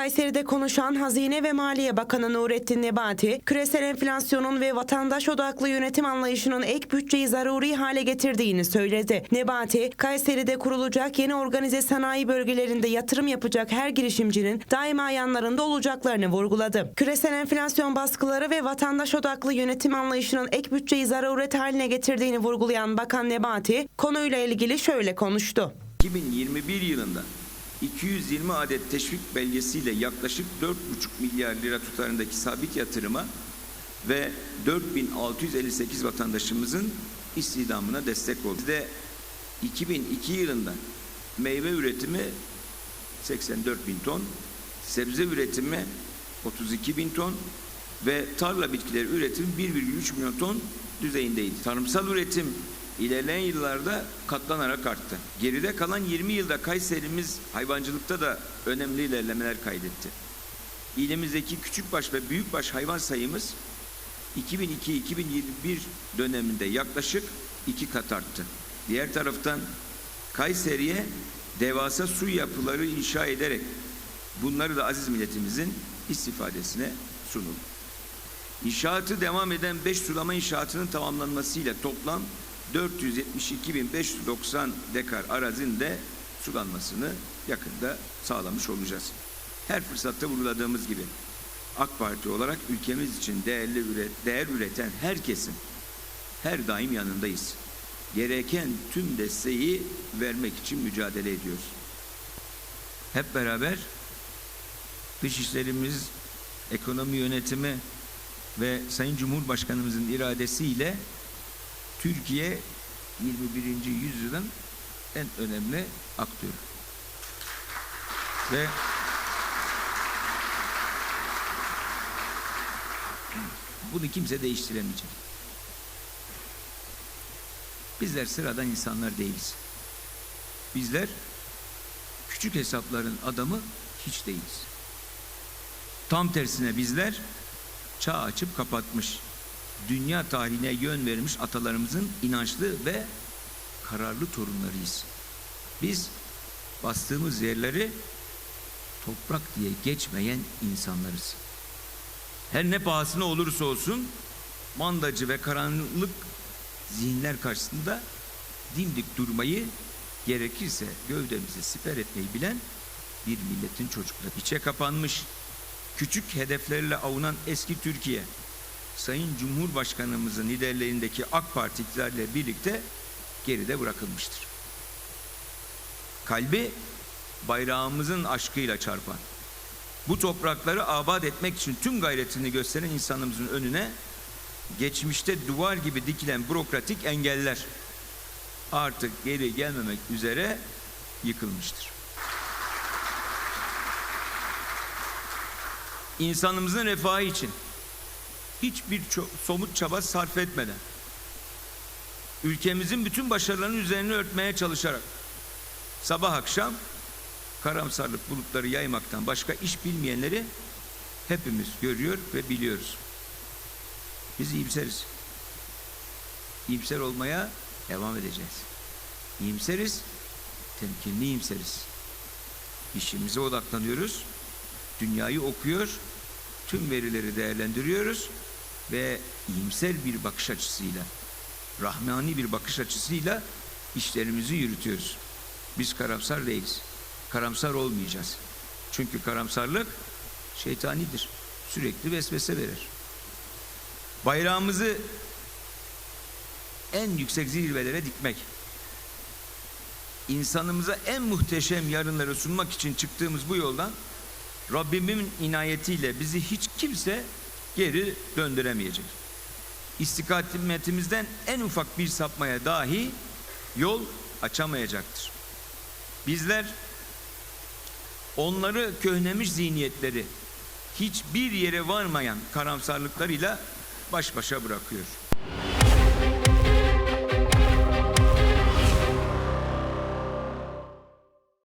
Kayseri'de konuşan Hazine ve Maliye Bakanı Nurettin Nebati, küresel enflasyonun ve vatandaş odaklı yönetim anlayışının ek bütçeyi zaruri hale getirdiğini söyledi. Nebati, Kayseri'de kurulacak yeni organize sanayi bölgelerinde yatırım yapacak her girişimcinin daima yanlarında olacaklarını vurguladı. Küresel enflasyon baskıları ve vatandaş odaklı yönetim anlayışının ek bütçeyi zaruret haline getirdiğini vurgulayan Bakan Nebati, konuyla ilgili şöyle konuştu. 2021 yılında 220 adet teşvik belgesiyle yaklaşık 4,5 milyar lira tutarındaki sabit yatırıma ve 4658 vatandaşımızın istihdamına destek oldu. Bizde 2002 yılında meyve üretimi 84 bin ton, sebze üretimi 32 bin ton ve tarla bitkileri üretimi 1,3 milyon ton düzeyindeydi. Tarımsal üretim ilerleyen yıllarda katlanarak arttı. Geride kalan 20 yılda Kayserimiz hayvancılıkta da önemli ilerlemeler kaydetti. İlimizdeki küçükbaş ve büyükbaş hayvan sayımız 2002-2021 döneminde yaklaşık iki kat arttı. Diğer taraftan Kayseri'ye devasa su yapıları inşa ederek bunları da aziz milletimizin istifadesine sunuldu. İnşaatı devam eden 5 sulama inşaatının tamamlanmasıyla toplam 472.590 dekar arazinin de sulanmasını yakında sağlamış olacağız. Her fırsatta vurguladığımız gibi AK Parti olarak ülkemiz için değerli üret, değer üreten herkesin her daim yanındayız. Gereken tüm desteği vermek için mücadele ediyoruz. Hep beraber dışişlerimiz, ekonomi yönetimi ve Sayın Cumhurbaşkanımızın iradesiyle Türkiye 21. yüzyılın en önemli aktörü. Ve bunu kimse değiştiremeyecek. Bizler sıradan insanlar değiliz. Bizler küçük hesapların adamı hiç değiliz. Tam tersine bizler çağ açıp kapatmış, dünya tarihine yön vermiş atalarımızın inançlı ve kararlı torunlarıyız. Biz bastığımız yerleri toprak diye geçmeyen insanlarız. Her ne pahasına olursa olsun mandacı ve karanlık zihinler karşısında dimdik durmayı gerekirse gövdemizi siper etmeyi bilen bir milletin çocukları. İçe kapanmış, küçük hedeflerle avunan eski Türkiye, Sayın Cumhurbaşkanımızın liderliğindeki AK Parti birlikte geride bırakılmıştır. Kalbi bayrağımızın aşkıyla çarpan, bu toprakları abat etmek için tüm gayretini gösteren insanımızın önüne geçmişte duvar gibi dikilen bürokratik engeller artık geri gelmemek üzere yıkılmıştır. İnsanımızın refahı için hiçbir somut çaba sarf etmeden ülkemizin bütün başarılarının üzerine örtmeye çalışarak sabah akşam karamsarlık bulutları yaymaktan başka iş bilmeyenleri hepimiz görüyor ve biliyoruz. Biz iyimseriz. İyimser olmaya devam edeceğiz. İyimseriz, temkinli iyimseriz. İşimize odaklanıyoruz, dünyayı okuyor, tüm verileri değerlendiriyoruz ve iyimser bir bakış açısıyla, rahmani bir bakış açısıyla işlerimizi yürütüyoruz. Biz karamsar değiliz. Karamsar olmayacağız. Çünkü karamsarlık şeytanidir. Sürekli vesvese verir. Bayrağımızı en yüksek zirvelere dikmek, insanımıza en muhteşem yarınları sunmak için çıktığımız bu yoldan Rabbimin inayetiyle bizi hiç kimse geri döndüremeyecek. İstikametimizden en ufak bir sapmaya dahi yol açamayacaktır. Bizler onları köhnemiş zihniyetleri hiçbir yere varmayan karamsarlıklarıyla baş başa bırakıyor.